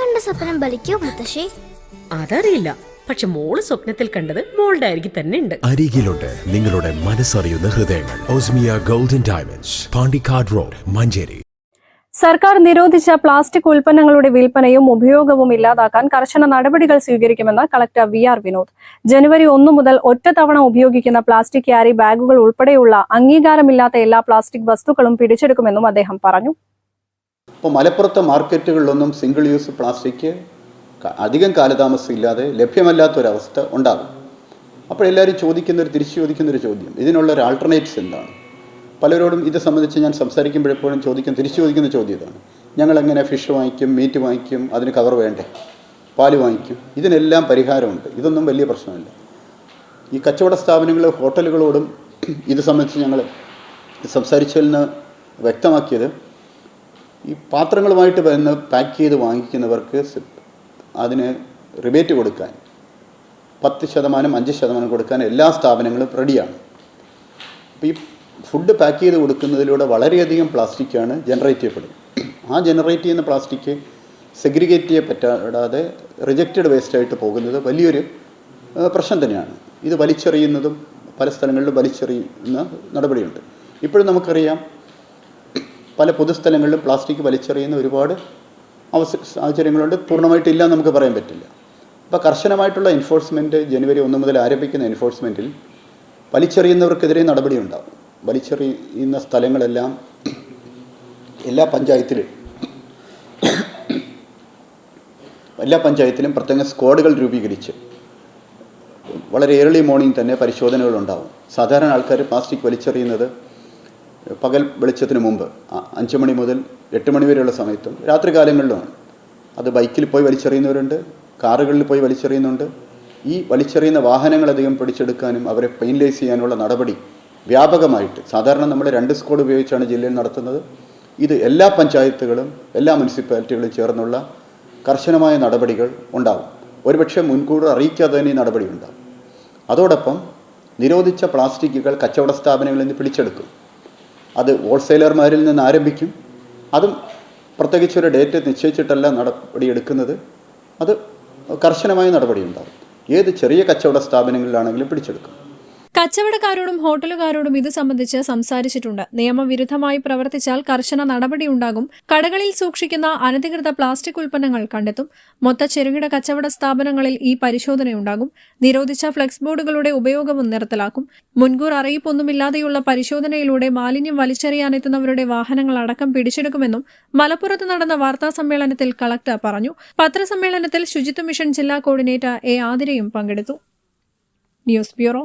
കണ്ട സ്വപ്നം ബലിക്കോ മുത്തശ്ശി? അതറിയില്ല. പക്ഷെ മോൾ സ്വപ്നത്തിൽ കണ്ടത് മോളുടെ അരികിൽ തന്നെ ഉണ്ട്. അരികിലുണ്ട് നിങ്ങളുടെ മനസ്സറിയുന്ന ഹൃദയങ്ങൾ. Osmiya golden diamonds Pandikkad road Manjeri. സർക്കാർ നിരോധിച്ച പ്ലാസ്റ്റിക് ഉൽപ്പന്നങ്ങളുടെ വിൽപ്പനയും ഉപയോഗവും ഇല്ലാതാക്കാൻ കർശന നടപടികൾ സ്വീകരിക്കുമെന്ന് കളക്ടർ വി ആർ വിനോദ്. ജനുവരി ഒന്നു മുതൽ ഒറ്റത്തവണ ഉപയോഗിക്കുന്ന പ്ലാസ്റ്റിക് ക്യാരി ബാഗുകൾ ഉൾപ്പെടെയുള്ള അംഗീകാരമില്ലാത്ത എല്ലാ പ്ലാസ്റ്റിക് വസ്തുക്കളും പിടിച്ചെടുക്കുമെന്നും അദ്ദേഹം പറഞ്ഞു. ഇപ്പോൾ മലപ്പുറത്തെ മാർക്കറ്റുകളിലൊന്നും സിംഗിൾ യൂസ് പ്ലാസ്റ്റിക് അധികം കാലതാമസം ഇല്ലാതെ ലഭ്യമല്ലാത്തൊരവസ്ഥ ഉണ്ടാകും. അപ്പോൾ എല്ലാവരും ചോദിക്കുന്നൊരു തിരിച്ചു ചോദിക്കുന്നൊരു ചോദ്യം. ഇതിനുള്ള ഒരു ആൾട്ടർനേറ്റ്സ് എന്താണ്? പലരോടും ഇത് സംബന്ധിച്ച് ഞാൻ സംസാരിക്കുമ്പോഴെപ്പോഴും ചോദിക്കും തിരിച്ചു ചോദിക്കുന്ന ചോദ്യം ഇതാണ്. ഞങ്ങൾ എങ്ങനെ ഫിഷ് വാങ്ങിക്കും മീറ്റ് വാങ്ങിക്കും അതിന് കവർ വേണ്ടേ? പാൽ വാങ്ങിക്കും. ഇതിനെല്ലാം പരിഹാരമുണ്ട്. ഇതൊന്നും വലിയ പ്രശ്നമില്ല. ഈ കച്ചവട സ്ഥാപനങ്ങൾ ഹോട്ടലുകളോടും ഇത് സംബന്ധിച്ച് ഞങ്ങൾ സംസാരിച്ചതിൽ നിന്ന് വ്യക്തമാക്കിയത് ഈ പാത്രങ്ങളുമായിട്ട് വന്ന് പാക്ക് ചെയ്ത് വാങ്ങിക്കുന്നവർക്ക് അതിന് റിബേറ്റ് കൊടുക്കാൻ പത്ത് ശതമാനം അഞ്ച് ശതമാനം കൊടുക്കാൻ എല്ലാ സ്ഥാപനങ്ങളും റെഡിയാണ് അപ്പോൾ ഈ ഫുഡ് പാക്ക് ചെയ്ത് കൊടുക്കുന്നതിലൂടെ വളരെയധികം പ്ലാസ്റ്റിക്കാണ് ജനറേറ്റ് ചെയ്യപ്പെടുന്നത്. ആ ജനറേറ്റ് ചെയ്യുന്ന പ്ലാസ്റ്റിക് സെഗ്രിഗേറ്റ് ചെയ്യപ്പെടാതെ റിജക്റ്റഡ് വേസ്റ്റായിട്ട് പോകുന്നത് വലിയൊരു പ്രശ്നം തന്നെയാണ്. ഇത് വലിച്ചെറിയുന്നതും പല സ്ഥലങ്ങളിലും വലിച്ചെറിയുന്ന നടപടിയുണ്ട്. ഇപ്പോഴും നമുക്കറിയാം പല പൊതുസ്ഥലങ്ങളിലും പ്ലാസ്റ്റിക് വലിച്ചെറിയുന്ന ഒരുപാട് അവസര സാഹചര്യങ്ങളുണ്ട്. പൂർണമായിട്ടില്ല എന്ന് നമുക്ക് പറയാൻ പറ്റില്ല. അപ്പോൾ കർശനമായിട്ടുള്ള എൻഫോഴ്സ്മെന്റ് ജനുവരി ഒന്ന് മുതൽ ആരംഭിക്കുന്ന എൻഫോഴ്സ്മെന്റിൽ വലിച്ചെറിയുന്നവർക്കെതിരെ നടപടി ഉണ്ടാകും വലിച്ചെറിയുന്ന സ്ഥലങ്ങളെല്ലാം എല്ലാ പഞ്ചായത്തിലും എല്ലാ പഞ്ചായത്തിലും പ്രത്യേക സ്ക്വാഡുകൾ രൂപീകരിച്ച് വളരെ ഏർലി മോർണിംഗ് തന്നെ പരിശോധനകൾ ഉണ്ടാവും സാധാരണ ആൾക്കാർ പ്ലാസ്റ്റിക് വലിച്ചെറിയുന്നത് പകൽ വെളിച്ചത്തിന് മുമ്പ് അഞ്ച് മണി മുതൽ എട്ട് മണി വരെയുള്ള സമയത്തും രാത്രി കാലങ്ങളിലുമാണ് അത് ബൈക്കിൽ പോയി വലിച്ചെറിയുന്നവരുണ്ട് കാറുകളിൽ പോയി വലിച്ചെറിയുന്നുണ്ട്. ഈ വലിച്ചെറിയുന്ന വാഹനങ്ങളധികം പിടിച്ചെടുക്കാനും അവരെ പെയിൻലൈസ് ചെയ്യാനുള്ള നടപടി വ്യാപകമായിട്ട് സാധാരണ നമ്മൾ രണ്ട് സ്കോഡ് ഉപയോഗിച്ചാണ് ജില്ലയിൽ നടത്തുന്നത്. ഇത് എല്ലാ പഞ്ചായത്തുകളും എല്ലാ മുനിസിപ്പാലിറ്റികളും ചേർന്നുള്ള കർശനമായ നടപടികൾ ഉണ്ടാകും ഒരുപക്ഷെ മുൻകൂർ അറിയിക്കാതെ തന്നെ ഈ നടപടി ഉണ്ടാകും അതോടൊപ്പം നിരോധിച്ച പ്ലാസ്റ്റിക്കുകൾ കച്ചവട സ്ഥാപനങ്ങളിൽ നിന്ന് പിടിച്ചെടുക്കും. അത് ഹോൾസെയിലർമാരിൽ നിന്ന് ആരംഭിക്കും. അതും പ്രത്യേകിച്ച് ഒരു ഡേറ്റ് നിശ്ചയിച്ചിട്ടല്ല നടപടി എടുക്കുന്നത്. അത് കർശനമായ നടപടിയുണ്ടാകും ഏത് ചെറിയ കച്ചവട സ്ഥാപനങ്ങളിലാണെങ്കിലും പിടിച്ചെടുക്കും. കച്ചവടക്കാരോടും ഹോട്ടലുകാരോടും ഇത് സംബന്ധിച്ച് സംസാരിച്ചിട്ടുണ്ട്. നിയമവിരുദ്ധമായി പ്രവർത്തിച്ചാൽ കർശന നടപടിയുണ്ടാകും കടകളിൽ സൂക്ഷിക്കുന്ന അനധികൃത പ്ലാസ്റ്റിക് ഉൽപ്പന്നങ്ങൾ കണ്ടെത്തും. മൊത്ത ചെറുകിട കച്ചവട സ്ഥാപനങ്ങളിൽ ഈ പരിശോധനയുണ്ടാകും. നിരോധിച്ച ഫ്ലെക്സ് ബോർഡുകളുടെ ഉപയോഗവും നിർത്തലാക്കും. മുൻകൂർ അറിയിപ്പൊന്നുമില്ലാതെയുള്ള പരിശോധനയിലൂടെ മാലിന്യം വലിച്ചെറിയാനെത്തുന്നവരുടെ വാഹനങ്ങൾ അടക്കം പിടിച്ചെടുക്കുമെന്നും മലപ്പുറത്ത് നടന്ന വാർത്താ സമ്മേളനത്തിൽ കളക്ടർ പറഞ്ഞു. പത്രസമ്മേളനത്തിൽ ശുചിത്വ മിഷൻ ജില്ലാ കോർഡിനേറ്റർ എ ആതിരയും പങ്കെടുത്തു. News bureau